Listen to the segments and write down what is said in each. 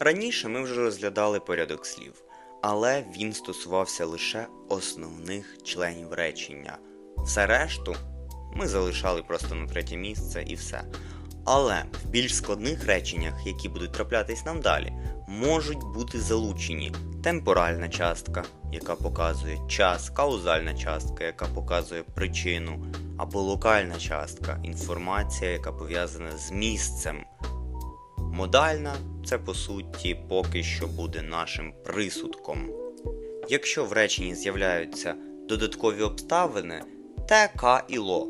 Раніше ми вже розглядали порядок слів, але він стосувався лише основних членів речення. Все решту ми залишали просто на третє місце і все. Але в більш складних реченнях, які будуть траплятись нам далі, можуть бути залучені темпоральна частка, яка показує час, каузальна частка, яка показує причину, або локальна частка, інформація, яка пов'язана з місцем. Модальна це по суті поки що буде нашим присудком. Якщо в реченні з'являються додаткові обставини те, ка і ло,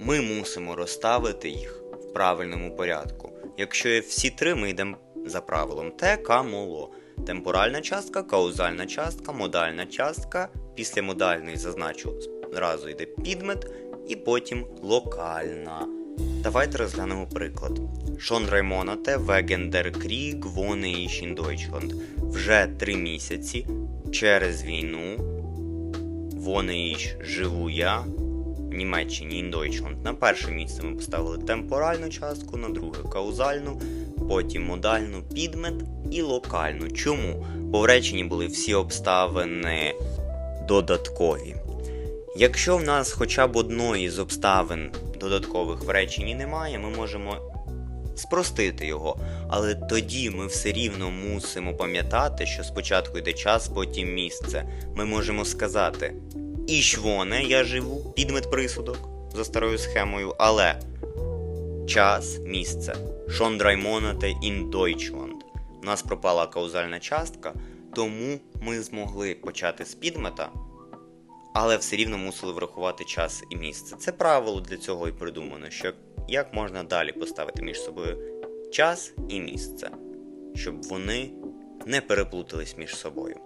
ми мусимо розставити їх в правильному порядку. Якщо є всі три, ми йдемо за правилом те, ка, моло. Темпоральна частка, каузальна частка, модальна частка. Після модальної зазначу зразу йде підмет, і потім локальна. Давайте розглянемо приклад. Schon drei Monate wegen der Krieg wohne ich. Вже три місяці через війну wohne ich, живу я в Німеччині Deutschland. На перше місце ми поставили темпоральну частку, на друге каузальну, потім модальну підмет і локальну. Чому? Бо в реченні були всі обставини додаткові. Якщо в нас хоча б одної з обставин додаткових в реченні немає, ми можемо спростити його. Але тоді ми все рівно мусимо пам'ятати, що спочатку йде час, потім місце. Ми можемо сказати «Ich я живу, підмет присудок за старою схемою, але час, місце. Monate in Deutschland. У нас пропала каузальна частка, тому ми змогли почати з підмета, але все рівно мусили врахувати час і місце. Це правило для цього і придумано, що як можна далі поставити між собою час і місце, щоб вони не переплутались між собою.